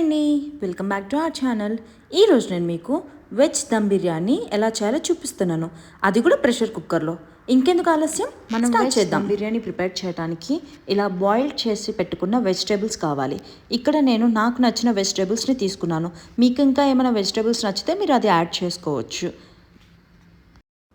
అండి. Welcome back to our channel ఈరోజు నేను మీకు వెజ్ దమ్ బిర్యానీ ఎలా చేయాలో చూపిస్తున్నాను. అది కూడా ప్రెషర్ కుక్కర్లో. ఇంకెందుకు ఆలస్యం? మనం స్టార్ట్ చేద్దాం. బిర్యానీ ప్రిపేర్ చేయడానికి ఇలా బాయిల్ చేసి పెట్టుకున్న వెజిటేబుల్స్ కావాలి. ఇక్కడ నేను నాకు నచ్చిన వెజిటేబుల్స్ని తీసుకున్నాను. మీకు ఇంకా ఏమైనా వెజిటేబుల్స్ నచ్చితే మీరు అది యాడ్ చేసుకోవచ్చు.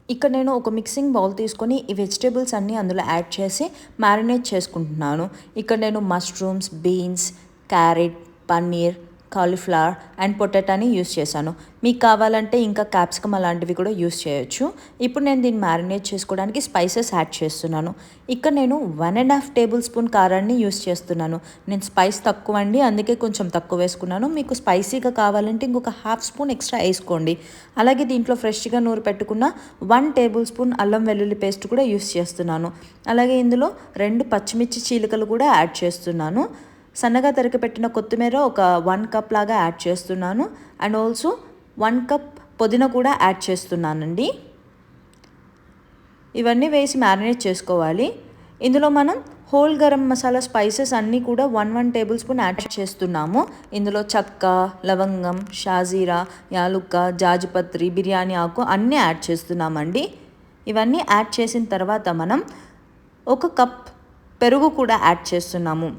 ఇక్కడ నేను ఒక మిక్సింగ్ బౌల్ తీసుకొని ఈ వెజిటేబుల్స్ అన్నీ అందులో యాడ్ చేసి మ్యారినేట్ చేసుకుంటున్నాను. ఇక్కడ నేను mushrooms beans carrot paneer cauliflower and పొటాటోని use చేశాను. మీకు కావాలంటే ఇంకా క్యాప్సికమ్ అలాంటివి కూడా యూస్ చేయొచ్చు. ఇప్పుడు నేను దీన్ని మ్యారినేట్ చేసుకోవడానికి స్పైసెస్ యాడ్ చేస్తున్నాను. ఇక్కడ నేను one and half tablespoon కారాన్ని యూస్ చేస్తున్నాను. నేను స్పైస్ తక్కువ అండి అందుకే కొంచెం తక్కువ వేసుకున్నాను. మీకు స్పైసీగా కావాలంటే ఇంకొక హాఫ్ స్పూన్ ఎక్స్ట్రా వేసుకోండి. అలాగే దీంట్లో ఫ్రెష్గా నూరు పెట్టుకున్న వన్ టేబుల్ స్పూన్ అల్లం వెల్లుల్లి పేస్ట్ కూడా యూస్ చేస్తున్నాను. అలాగే ఇందులో రెండు పచ్చిమిర్చి చీలికలు కూడా యాడ్ చేస్తున్నాను. సన్నగా తరిగి పెట్టిన కొత్తిమీర ఒక వన్ కప్ లాగా యాడ్ చేస్తున్నాను. అండ్ ఆల్సో వన్ కప్ పుదీనా కూడా యాడ్ చేస్తున్నానండి. ఇవన్నీ వేసి మ్యారినేట్ చేసుకోవాలి. ఇందులో మనం హోల్ గరం మసాలా స్పైసెస్ అన్నీ కూడా one one tablespoon add చేస్తున్నాము. ఇందులో చక్క లవంగం షాజీరా యాలుక్క జాజిపత్రి బిర్యానీ ఆకు అన్నీ యాడ్ చేస్తున్నామండి. ఇవన్నీ యాడ్ చేసిన తర్వాత మనం ఒక కప్ పెరుగు కూడా యాడ్ చేస్తున్నాము.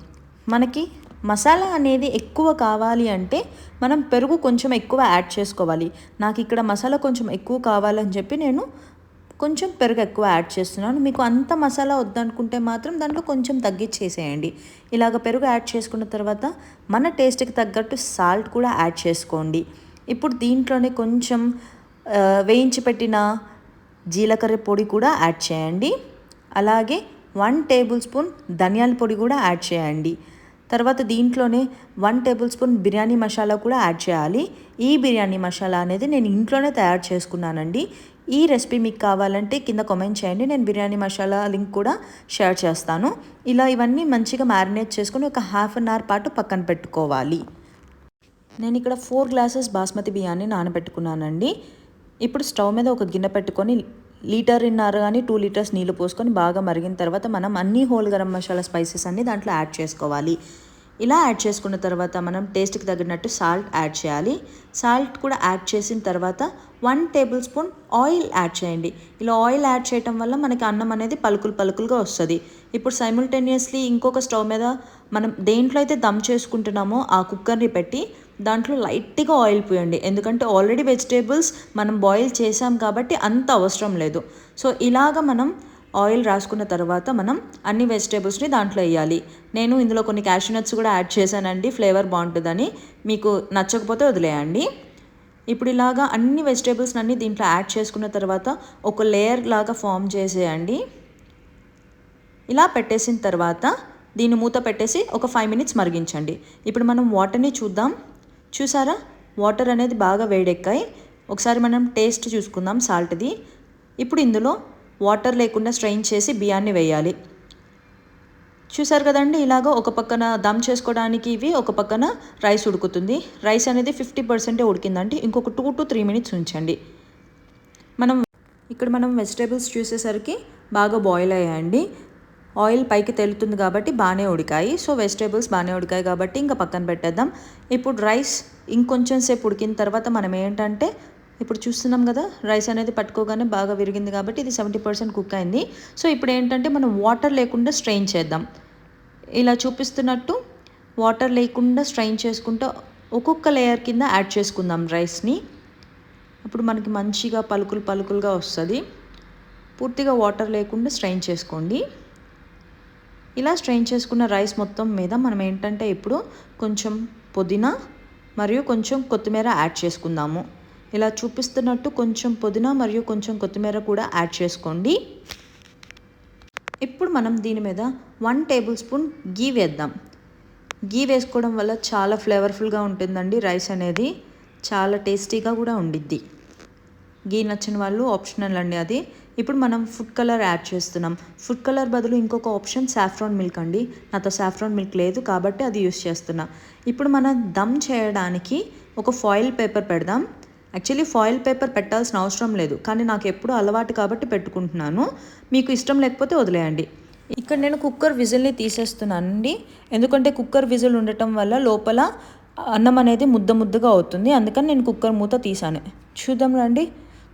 మనకి మసాలా అనేది ఎక్కువ కావాలి అంటే మనం పెరుగు కొంచెం ఎక్కువ యాడ్ చేసుకోవాలి. నాకు ఇక్కడ మసాలా కొంచెం ఎక్కువ కావాలని చెప్పి నేను కొంచెం పెరుగు ఎక్కువ యాడ్ చేస్తున్నాను. మీకు అంత మసాలా వద్దనుకుంటే మాత్రం దాంట్లో కొంచెం తగ్గించేసేయండి. ఇలాగ పెరుగు యాడ్ చేసుకున్న తర్వాత మన టేస్ట్కి తగ్గట్టు సాల్ట్ కూడా యాడ్ చేసుకోండి. ఇప్పుడు దీంట్లోనే కొంచెం వేయించి పెట్టిన జీలకర్ర పొడి కూడా యాడ్ చేయండి. అలాగే వన్ టేబుల్ స్పూన్ ధనియాల పొడి కూడా యాడ్ చేయండి. తర్వాత దీంట్లోనే one tablespoon biryani masala కూడా యాడ్ చేయాలి. ఈ బిర్యానీ మసాలా అనేది నేను ఇంట్లోనే తయారు చేసుకున్నానండి. ఈ రెసిపీ మీకు కావాలంటే కింద కామెంట్ చేయండి. నేను బిర్యానీ మసాలా లింక్ కూడా షేర్ చేస్తాను. ఇలా ఇవన్నీ మంచిగా మ్యారినేట్ చేసుకొని ఒక హాఫ్ అన్ అవర్ పాటు పక్కన పెట్టుకోవాలి. నేను ఇక్కడ ఫోర్ గ్లాసెస్ బాస్మతి బియ్యాన్ని నానబెట్టుకున్నానండి. ఇప్పుడు స్టవ్ మీద ఒక గిన్నె పెట్టుకొని లీటర్ ఇన్నర కానీ టూ లీటర్స్ నీళ్ళు పోసుకొని బాగా మరిగిన తర్వాత మనం అన్ని హోల్ గరం మసాలా స్పైసెస్ అన్ని దాంట్లో యాడ్ చేసుకోవాలి. ఇలా యాడ్ చేసుకున్న తర్వాత మనం టేస్ట్కి తగినట్టు సాల్ట్ యాడ్ చేయాలి. సాల్ట్ కూడా యాడ్ చేసిన తర్వాత one tablespoon oil add చేయండి. ఇలా ఆయిల్ యాడ్ చేయటం వల్ల మనకి అన్నం అనేది పలుకులు పలుకులుగా వస్తుంది. ఇప్పుడు సైమిల్టేనియస్లీ ఇంకొక స్టవ్ మీద మనం దేంట్లో అయితే దమ్ చేసుకుంటున్నామో ఆ కుక్కర్ని పెట్టి దాంట్లో లైట్గా ఆయిల్ పోయండి. ఎందుకంటే ఆల్రెడీ వెజిటేబుల్స్ మనం బాయిల్ చేసాం కాబట్టి అంత అవసరం లేదు. సో ఇలాగ మనం ఆయిల్ రాసుకున్న తర్వాత మనం అన్ని వెజిటేబుల్స్ని దాంట్లో వేయాలి. నేను ఇందులో కొన్ని క్యాషనట్స్ కూడా యాడ్ చేశానండి. ఫ్లేవర్ బాగుంటుందని. మీకు నచ్చకపోతే వదిలేయండి. ఇప్పుడు ఇలాగా అన్ని వెజిటేబుల్స్ అన్ని దీంట్లో యాడ్ చేసుకున్న తర్వాత ఒక లేయర్ లాగా ఫామ్ చేసేయండి. ఇలా పెట్టేసిన తర్వాత దీన్ని మూత పెట్టేసి ఒక ఫైవ్ మినిట్స్ మరిగించండి. ఇప్పుడు మనం వాటర్ని చూద్దాం. చూసారా? వాటర్ అనేది బాగా వేడెక్కాయి. ఒకసారి మనం టేస్ట్ చూసుకుందాం సాల్ట్ది. ఇప్పుడు ఇందులో వాటర్ లేకుండా స్ట్రెయిన్ చేసి బియ్యాన్ని వేయాలి. చూసారు కదండి ఇలాగ ఒక పక్కన దమ్ చేసుకోవడానికి ఇవి ఒక పక్కన రైస్ ఉడుకుతుంది. రైస్ అనేది ఫిఫ్టీ పర్సెంటే ఉడికిందంటే ఇంకొక టూ టు త్రీ మినిట్స్ ఉంచండి. మనం ఇక్కడ మనం వెజిటేబుల్స్ చూసేసరికి బాగా బాయిల్ అయ్యాయండి. ఆయిల్ పైకి తెలుతుంది కాబట్టి బాగానే ఉడికాయి. సో వెజిటేబుల్స్ బాగానే ఉడికాయి కాబట్టి ఇంకా పక్కన పెట్టేద్దాం. ఇప్పుడు రైస్ ఇంకొంచెం సేపు ఉడికిన తర్వాత మనం ఏంటంటే ఇప్పుడు చూస్తున్నాం కదా రైస్ అనేది పట్టుకోగానే బాగా విరిగింది కాబట్టి ఇది సెవెంటీ పర్సెంట్ కుక్ అయింది. సో ఇప్పుడు ఏంటంటే మనం వాటర్ లేకుండా స్ట్రెయిన్ చేద్దాం. ఇలా చూపిస్తున్నట్టు వాటర్ లేకుండా స్ట్రెయిన్ చేసుకుంటూ ఒక్కొక్క లేయర్ కింద యాడ్ చేసుకుందాం రైస్ని అప్పుడు మనకి మంచిగా పలుకులు పలుకులుగా వస్తుంది. పూర్తిగా వాటర్ లేకుండా స్ట్రెయిన్ చేసుకోండి. ఇలా స్ట్రెయిన్ చేసుకున్న రైస్ మొత్తం మీద మనం ఏంటంటే ఇప్పుడు కొంచెం పుదీనా మరియు కొంచెం కొత్తిమీర యాడ్ చేసుకుందాము. ఇలా చూపిస్తున్నట్టు కొంచెం పుదీనా మరియు కొంచెం కొత్తిమీర కూడా యాడ్ చేసుకోండి. ఇప్పుడు మనం దీని మీద వన్ టేబుల్ స్పూన్ గీ వేద్దాం. గీ వేసుకోవడం వల్ల చాలా ఫ్లేవర్ఫుల్గా ఉంటుందండి రైస్ అనేది. చాలా టేస్టీగా కూడా ఉండిద్ది. గీ నచ్చిన వాళ్ళు ఆప్షనల్ అండి అది. ఇప్పుడు మనం ఫుడ్ కలర్ యాడ్ చేస్తున్నాం. ఫుడ్ కలర్ బదులు ఇంకొక ఆప్షన్ సాఫ్రాన్ మిల్క్ అండి. నాతో సాఫ్రాన్ మిల్క్ లేదు కాబట్టి అది యూస్ చేస్తున్నా. ఇప్పుడు మనం దమ్ చేయడానికి ఒక ఫాయిల్ పేపర్ పెడదాం. యాక్చువల్లీ ఫాయిల్ పేపర్ పెట్టాల్సిన అవసరం లేదు. కానీ నాకు ఎప్పుడు అలవాటు కాబట్టి పెట్టుకుంటున్నాను. మీకు ఇష్టం లేకపోతే వదిలేయండి. ఇక్కడ నేను కుక్కర్ విజిల్ని తీసేస్తున్నానండి ఎందుకంటే కుక్కర్ విజిల్ ఉండటం వల్ల లోపల అన్నం అనేది ముద్ద ముద్దగా అవుతుంది. అందుకని నేను కుక్కర్ మూత తీసాను చూద్దాం రండి.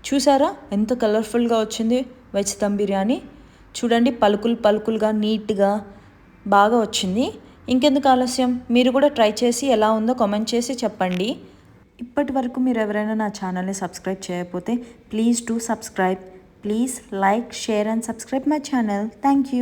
చూసారా? ఎంత కలర్ఫుల్గా వచ్చింది వెజ్ దమ్ బిర్యానీ. చూడండి పలుకులు పలుకులుగా నీట్గా బాగా వచ్చింది. ఇంకెందుకు ఆలస్యం? మీరు కూడా ట్రై చేసి ఎలా ఉందో కామెంట్ చేసి చెప్పండి. ఇప్పటి వరకు మీరు ఎవరైనా నా ఛానల్ని సబ్స్క్రైబ్ చేయకపోతే please to subscribe. Please like share and subscribe my channel. Thank you.